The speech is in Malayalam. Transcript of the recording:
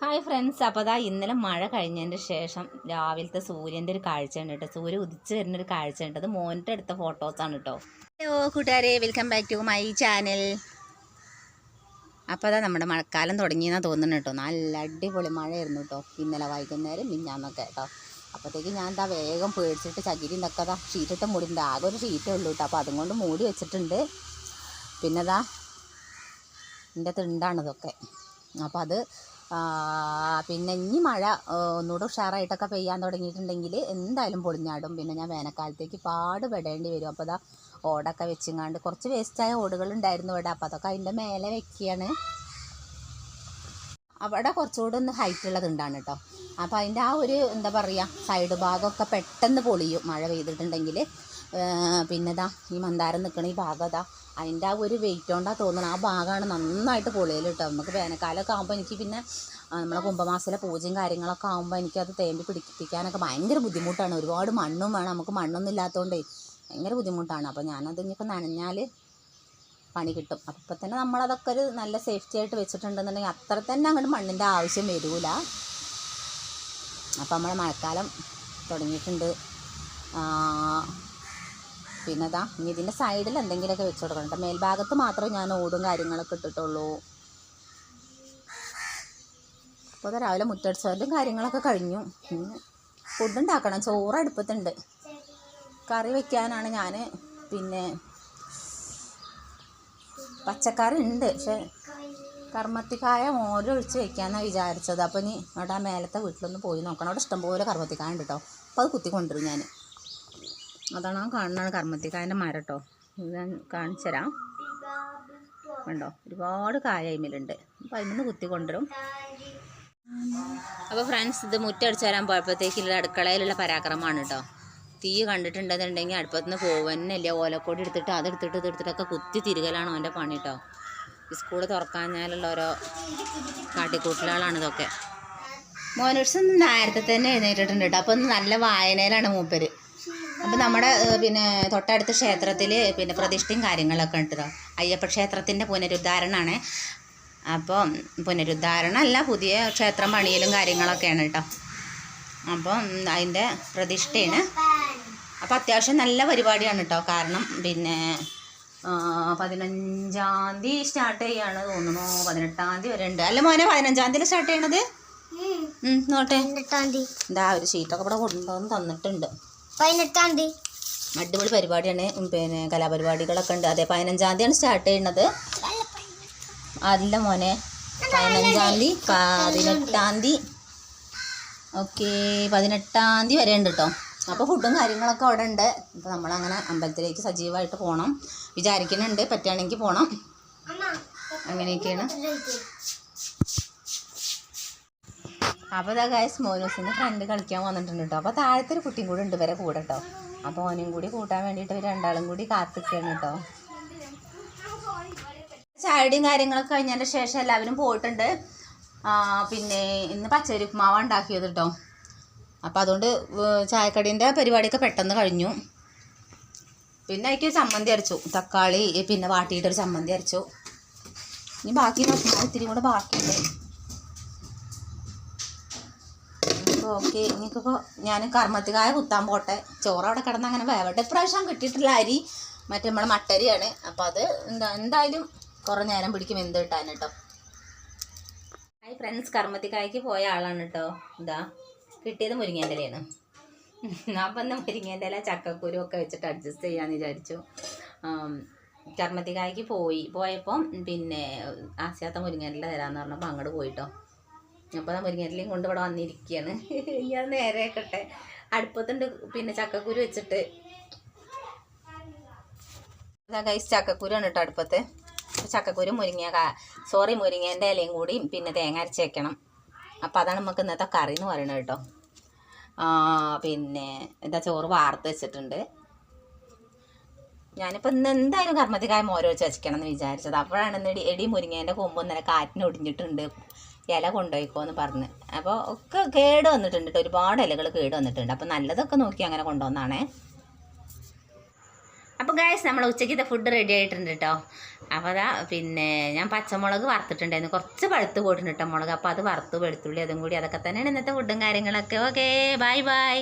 ഹായ് ഫ്രണ്ട്സ് അപ്പോൾ അതാ ഇന്നലെ മഴ കഴിഞ്ഞതിന്റെ ശേഷം രാവിലത്തെ സൂര്യന്റെ ഒരു കാഴ്ച ഉണ്ട് കേട്ടോ സൂര്യ ഉദിച്ച് വരുന്ന ഒരു കാഴ്ച ഉണ്ട് അത് മോനിന്റെ എടുത്ത ഫോട്ടോസാണ് കേട്ടോ ഹലോ കൂട്ടുകാരെ. Welcome back to my channel അപ്പോൾ അതാ നമ്മുടെ മഴക്കാലം തുടങ്ങിയെന്നാണ് തോന്നുന്നു കേട്ടോ നല്ല അടിപൊളി മഴയായിരുന്നു കേട്ടോ ഇന്നലെ വൈകുന്നേരം മിഞ്ഞാന്നൊക്കെ കേട്ടോ അപ്പോഴത്തേക്ക് ഞാൻ എന്താ വേഗം പേടിച്ചിട്ട് ചകിരി ഇതൊക്കെ അതാ ഷീറ്റിട്ട് മൂടിയിട്ടുണ്ട്. ആകെ ഒരു ഷീറ്റേ ഉള്ളൂ കേട്ടോ അപ്പോൾ അതും കൊണ്ട് മൂടി വെച്ചിട്ടുണ്ട്. പിന്നെ അതാ എന്റെ തിണ്ടാണ് ഇതൊക്കെ. അപ്പോൾ അത് പിന്നെ ഇനി മഴ ഒന്നുകൂടെ ഉഷാറായിട്ടൊക്കെ പെയ്യാൻ തുടങ്ങിയിട്ടുണ്ടെങ്കിൽ എന്തായാലും പൊളിഞ്ഞാടും. പിന്നെ ഞാൻ വേനൽക്കാലത്തേക്ക് പാട് പെടേണ്ടി വരും. അപ്പോൾ അതാ ഓടൊക്കെ വെച്ചിങ്ങാണ്ട് കുറച്ച് വേസ്റ്റായ ഓടുകളുണ്ടായിരുന്നു ഇവിടെ. അപ്പോൾ അതൊക്കെ അതിന്റെ മേലെ വെക്കുകയാണ്. അവിടെ കുറച്ചുകൂടെ ഒന്ന് ഹൈറ്റ് ഉള്ളതുണ്ടാണ് കേട്ടോ. അപ്പോൾ അതിന്റെ ആ ഒരു എന്താ പറയുക സൈഡ് ഭാഗമൊക്കെ പെട്ടെന്ന് പൊളിയും. മഴ പെയ്തിട്ടുണ്ടെങ്കിൽ പിന്നെ ഇതാ ഈ മന്ദാരം നിൽക്കണ ഈ ഭാഗം ഇതാ അതിന്റെ ആ ഒരു വെയിറ്റ് കൊണ്ടാണ് തോന്നുന്നത് ആ ഭാഗമാണ് നന്നായിട്ട് പൊളിയൽ കിട്ടുക നമുക്ക് വേനൽക്കാലമൊക്കെ ആകുമ്പോൾ എനിക്ക് പിന്നെ നമ്മളെ കുംഭമാസത്തിലെ പൂജയും കാര്യങ്ങളൊക്കെ ആകുമ്പോൾ എനിക്കത് തേമ്പി പിടിപ്പിക്കാനൊക്കെ ഭയങ്കര ബുദ്ധിമുട്ടാണ്. ഒരുപാട് മണ്ണും വേണം. നമുക്ക് മണ്ണൊന്നും ഇല്ലാത്തതുകൊണ്ടേ ഭയങ്കര ബുദ്ധിമുട്ടാണ്. അപ്പോൾ ഞാനത് ഇനിയിപ്പോൾ നനഞ്ഞാൽ പണി കിട്ടും. അപ്പം തന്നെ നമ്മളതൊക്കെ ഒരു നല്ല സേഫ്റ്റി ആയിട്ട് വെച്ചിട്ടുണ്ടെന്നുണ്ടെങ്കിൽ അത്ര തന്നെ അങ്ങോട്ട് മണ്ണിന്റെ ആവശ്യം വരില്ല അപ്പോൾ നമ്മളെ മഴക്കാലം തുടങ്ങിയിട്ടുണ്ട്. പിന്നെ ഇതാ ഇനി ഇതിന്റെ സൈഡിൽ എന്തെങ്കിലുമൊക്കെ വെച്ച് കൊടുക്കണം മേൽഭാഗത്ത് മാത്രമേ ഞാൻ ഓടും കാര്യങ്ങളൊക്കെ ഇട്ടിട്ടുള്ളൂ. അപ്പോൾ രാവിലെ മുറ്റടിച്ചവരും കാര്യങ്ങളൊക്കെ കഴിഞ്ഞു. ഫുഡ് ഉണ്ടാക്കണം. ചോറ് അടുപ്പത്തുണ്ട്. കറി വെക്കാനാണ് ഞാൻ പിന്നെ പച്ചക്കറി ഉണ്ട്. പക്ഷെ കർമ്മത്തിക്കായ മോരൊഴിച്ച് വെക്കാമെന്നാണ് വിചാരിച്ചത്. അപ്പോൾ ഇനി അവിടെ ആ മേലത്തെ വീട്ടിലൊന്ന് പോയി നോക്കണം. അവിടെ ഇഷ്ടംപോലെ കർമ്മത്തിക്കായ ഉണ്ട് കേട്ടോ അപ്പോൾ അത് കുത്തി ഞാൻ അതാണ് ആ കാണുന്നതാണ് കർമ്മത്തിക്കായന്റെ മരം കേട്ടോ ഇത് ഞാൻ കാണിച്ചു തരാം കണ്ടോ? ഒരുപാട് കായ അതിമേലുണ്ട് അപ്പോൾ അതിൽ നിന്ന് കുത്തി കൊണ്ടുവരും. അപ്പോൾ ഫ്രണ്ട്സ് ഇത് മുറ്റടിച്ച് തരാൻ പോയപ്പോഴത്തേക്കുള്ള അടുക്കളയിലുള്ള പരാക്രമമാണ് കേട്ടോ തീ കണ്ടിട്ടുണ്ടെന്നുണ്ടെങ്കിൽ അടുപ്പത്ത് നിന്ന് പോകുന്നല്ലേ ഓലക്കോടി എടുത്തിട്ട് അതെടുത്തിട്ട് ഇതെടുത്തിട്ടൊക്കെ കുത്തി തിരികലാണ് അവന്റെ പണി കേട്ടോ സ്കൂൾ തുറക്കാഞ്ഞാലുള്ള ഓരോ കാട്ടിക്കൂട്ടലുകളാണ് ഇതൊക്കെ. മോനോട്സ് നേരത്തെ തന്നെ എഴുന്നേറ്റിട്ടുണ്ട് കേട്ടോ അപ്പോൾ നല്ല വായനയിലാണ് മൂപ്പര്. അപ്പം നമ്മുടെ പിന്നെ തൊട്ടടുത്ത ക്ഷേത്രത്തിൽ പിന്നെ പ്രതിഷ്ഠയും കാര്യങ്ങളൊക്കെ ഉണ്ട് അയ്യപ്പ ക്ഷേത്രത്തിന്റെ പുനരുദ്ധാരണമാണ് അപ്പോൾ പുനരുദ്ധാരണം അല്ല പുതിയ ക്ഷേത്രം പണിയലും കാര്യങ്ങളൊക്കെയാണ് കേട്ടോ. അപ്പം അതിന്റെ പ്രതിഷ്ഠയാണ്. അപ്പോൾ അത്യാവശ്യം നല്ല പരിപാടിയാണ് കേട്ടോ. കാരണം പിന്നെ പതിനഞ്ചാം തീയതി സ്റ്റാർട്ട് ചെയ്യാണ് തോന്നുന്നു. പതിനെട്ടാം തീയതി വരെ ഉണ്ട് അല്ല മോനെ പതിനഞ്ചാം തീയതി സ്റ്റാർട്ട് ചെയ്യണത്? നോട്ടെ. എന്താ ഒരു ഷീറ്റൊക്കെ ഇവിടെ കൊണ്ടുവന്ന് തന്നിട്ടുണ്ട്. പതിനെട്ടാം തീയതി അടിപൊളി പരിപാടിയാണ് പിന്നെ കലാപരിപാടികളൊക്കെ ഉണ്ട് അതെ പതിനഞ്ചാം തീയതിയാണ് സ്റ്റാർട്ട് ചെയ്യുന്നത് അല്ല മോനെ പതിനഞ്ചാം തീയതി പതിനെട്ടാം തീയതി ഓക്കെ പതിനെട്ടാം തീയതി വരെ ഉണ്ട് കേട്ടോ അപ്പോൾ ഫുഡും കാര്യങ്ങളൊക്കെ അവിടെ ഉണ്ട് അപ്പോൾ നമ്മളങ്ങനെ അമ്പലത്തിലേക്ക് സജീവമായിട്ട് പോകണം വിചാരിക്കുന്നുണ്ട് പറ്റുകയാണെങ്കിൽ പോകണം അങ്ങനെയൊക്കെയാണ് അപ്പോൾ ഇതാ ഗായസ് മോനൂസിന്റെ ഫ്രണ്ട് കളിക്കാൻ വന്നിട്ടുണ്ട് കേട്ടോ അപ്പോൾ താഴത്തെ ഒരു കുട്ടിയും കൂടി ഉണ്ട് വരെ കൂടെ കേട്ടോ അപ്പോൾ ഓനും കൂടി കൂട്ടാൻ വേണ്ടിയിട്ട് ഇവർ രണ്ടാളും കൂടി കാത്തിക്കുകയാണ് കേട്ടോ ചായയുടെയും കാര്യങ്ങളൊക്കെ കഴിഞ്ഞതിന്റെ ശേഷം എല്ലാവരും പോയിട്ടുണ്ട്. പിന്നെ ഇന്ന് പച്ചരി ഉപ്മാവ് ഉണ്ടാക്കിയത് കേട്ടോ അപ്പോൾ അതുകൊണ്ട് ചായക്കടീന്റെ പരിപാടിയൊക്കെ പെട്ടെന്ന് കഴിഞ്ഞു. പിന്നെ അതിക്ക് ചമ്മന്തി അരച്ചു. തക്കാളി പിന്നെ വാട്ടിയിട്ടൊരു ചമ്മന്തി അരച്ചു. ഇനി ബാക്കി നോക്കുമ്പോൾ ഇത്തിരി കൂടെ ബാക്കിയുണ്ട്. ഓക്കെ എനിക്കിപ്പോൾ ഞാൻ കർമ്മത്തിക്കായ കുത്താൻ പോട്ടെ. ചോറ് അവിടെ കിടന്ന് അങ്ങനെ വേവട്ടെ. ഇപ്രാവശ്യം കിട്ടിയിട്ടില്ല അരി. മറ്റേ നമ്മളെ മട്ടരിയാണ്. അപ്പോൾ അത് എന്താ എന്തായാലും കുറേ നേരം പിടിക്കും എന്ത് കിട്ടാൻ കേട്ടോ ഹായ് ഫ്രണ്ട്സ് കർമ്മത്തിക്കായ്ക്ക് പോയ ആളാണ് കേട്ടോ ഇതാ കിട്ടിയത് മുരിങ്ങേന്റെ ഇലയാണ് അപ്പം എന്നാൽ ചക്കക്കുരു ഒക്കെ വെച്ചിട്ട് അഡ്ജസ്റ്റ് ചെയ്യാമെന്ന് വിചാരിച്ചു. കർമ്മത്തിക്കായ്ക്ക് പോയി. പോയപ്പം പിന്നെ ആസ്യാത്ത മുരിങ്ങേന്റെ ഇല തരാമെന്ന് പറഞ്ഞപ്പോൾ അങ്ങോട്ട് പോയിട്ടോ അപ്പോൾ ആ മുരിങ്ങയിലയും കൊണ്ട് ഇവിടെ വന്നിരിക്കുകയാണ് ഞാൻ നേരെ ആക്കട്ടെ. അടുപ്പത്തുണ്ട് പിന്നെ ചക്കക്കുരു വെച്ചിട്ട്. ഗൈസ് ചക്കക്കുരുവാണ് കേട്ടോ അടുപ്പത്ത്. ചക്കക്കുരു മുരിങ്ങ സോറി മുരിങ്ങേന്റെ ഇലയും കൂടി പിന്നെ തേങ്ങ അരച്ച് വെക്കണം. അപ്പോൾ അതാണ് നമുക്ക് ഇന്നത്തെ കറി എന്ന് പറയുന്നത് കേട്ടോ പിന്നെ എന്താ ചോറ് വാർത്ത് വെച്ചിട്ടുണ്ട്. ഞാനിപ്പോൾ ഇന്ന് എന്തായാലും കർമ്മത്തിക്കായ മോരോ വെച്ച് വെച്ചിക്കണം എന്ന് വിചാരിച്ചത്. അപ്പോഴാണ് ഇന്ന് എടി മുരിങ്ങേന്റെ കൊമ്പ് ഇന്നലെ കാറ്റിന് ഒടിഞ്ഞിട്ടുണ്ട്. ഇല കൊണ്ടുപോയിക്കോ എന്ന് പറഞ്ഞ്. അപ്പോൾ ഒക്കെ കേട് വന്നിട്ടുണ്ട് കേട്ടോ ഒരുപാട് ഇലകൾ കേട് വന്നിട്ടുണ്ട്. അപ്പോൾ നല്ലതൊക്കെ നോക്കി അങ്ങനെ കൊണ്ടുവന്നാണേ. അപ്പോൾ ഗായസ് നമ്മൾ ഉച്ചയ്ക്കത്തെ ഫുഡ് റെഡി ആയിട്ടുണ്ട് കേട്ടോ അപ്പോൾ അതാ പിന്നെ ഞാൻ പച്ചമുളക് വറുത്തിട്ടുണ്ടായിരുന്നു. കുറച്ച് പഴുത്ത് പോയിട്ടുണ്ട് കേട്ടോ മുളക്. അപ്പോൾ അത് വറുത്ത് വെളുത്തുള്ളി അതും കൂടി അതൊക്കെ തന്നെയാണ് ഇന്നത്തെ ഫുഡും കാര്യങ്ങളൊക്കെ. Okay bye bye